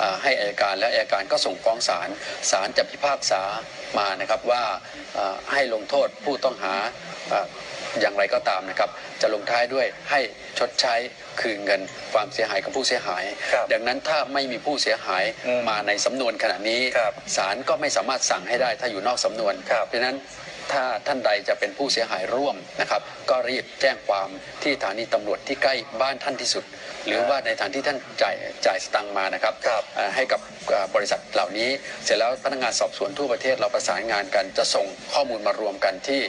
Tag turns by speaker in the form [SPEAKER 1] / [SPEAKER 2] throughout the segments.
[SPEAKER 1] อ่าให้อายการและอายการก็ส่งฟ้องศาลศาลจะพิพากษามานะครับว่าอ่าให้ลงโทษผู้ต้องหาอ่าอย่างไรก็ตามนะครับ จะลงท้ายด้วยให้ชดใช้คืนเงินความเสียหายกับผู้เสียหาย
[SPEAKER 2] ครับ
[SPEAKER 1] ดังนั้นถ้าไม่มีผู้เสียหาย
[SPEAKER 2] อืม
[SPEAKER 1] มาในสำนวนขณะนี้
[SPEAKER 2] ครับ
[SPEAKER 1] ศาลก็ไม่สามารถสั่งให้ได้ถ้าอยู่นอกสำนวน
[SPEAKER 2] ครับ
[SPEAKER 1] เพราะฉะนั้น ถ้าท่านใดจะเป็นผู้เสียหายร่วมนะครับ ก็รีบแจ้งความที่สถานีตำรวจที่ใกล้บ้านท่านที่สุด หรือว่าในทางที่ท่านจ่ายจ่ายสตังค์มานะครับ
[SPEAKER 2] ครับ
[SPEAKER 1] เอ่อให้กับเอ่อบริษัทเหล่านี้ เสร็จแล้วพนักงานสอบสวนทั่วประเทศเราประสานงานกันจะส่งข้อมูลมารวมกันที่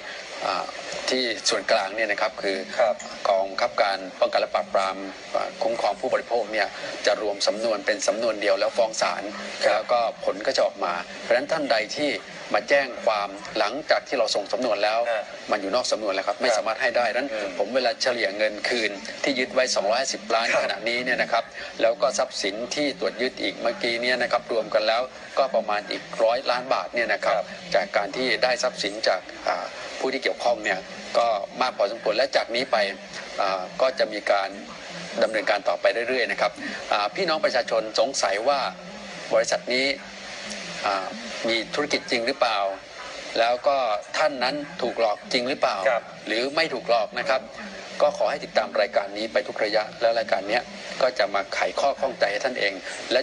[SPEAKER 1] อ่าที่ส่วนกลางเนี่ยนะครับคือ
[SPEAKER 2] ครับ
[SPEAKER 1] กองบังคับการป้องกันและปราบปรามอ่าคุ้มครองผู้บริโภคเนี่ยจะรวมสำนวนเป็นสำนวนเดียวแล้วฟ้องศาล
[SPEAKER 2] ครับ
[SPEAKER 1] แล้วก็ผลก็จะออกมา เพราะฉะนั้นท่านใดที่ มาแจ้งความหลังจากที่เราส่งสำนวนแล้ว
[SPEAKER 2] ฮะ
[SPEAKER 1] มันอยู่นอกสำนวนแล้วครับ ไม่สามารถให้ได้ดังนั้น
[SPEAKER 2] อืม
[SPEAKER 1] ผมเวลาเฉลี่ยเงินคืนที่ยึดไว้ 250 ล้าน
[SPEAKER 2] ครับ
[SPEAKER 1] ขณะนี้เนี่ยนะครับ แล้วก็ทรัพย์สินที่ตรวจยึดอีกเมื่อกี้เนี่ยนะครับรวมกันแล้วก็ประมาณอีกร้อยล้านบาทเนี่ยนะครับ
[SPEAKER 2] ครับ
[SPEAKER 1] จากการที่ได้ทรัพย์สินจากอ่าผู้ที่เกี่ยวข้องเนี่ยก็มากพอสมควรและจากนี้ไปอ่าก็จะมีการดำเนินการต่อไปเรื่อยๆนะครับอ่าพี่น้องประชาชนสงสัยว่าบริษัทนี้อ่า มีธุรกิจจริงหรือเปล่า แล้วก็ท่านนั้นถูกหลอกจริงหรือเปล่า
[SPEAKER 2] ครับ
[SPEAKER 1] หรือไม่ถูกหลอกนะครับ ก็ขอให้ติดตามรายการนี้ไปทุกระยะ แล้วรายการเนี้ยก็จะมาไขข้อข้องใจให้ท่านเอง และ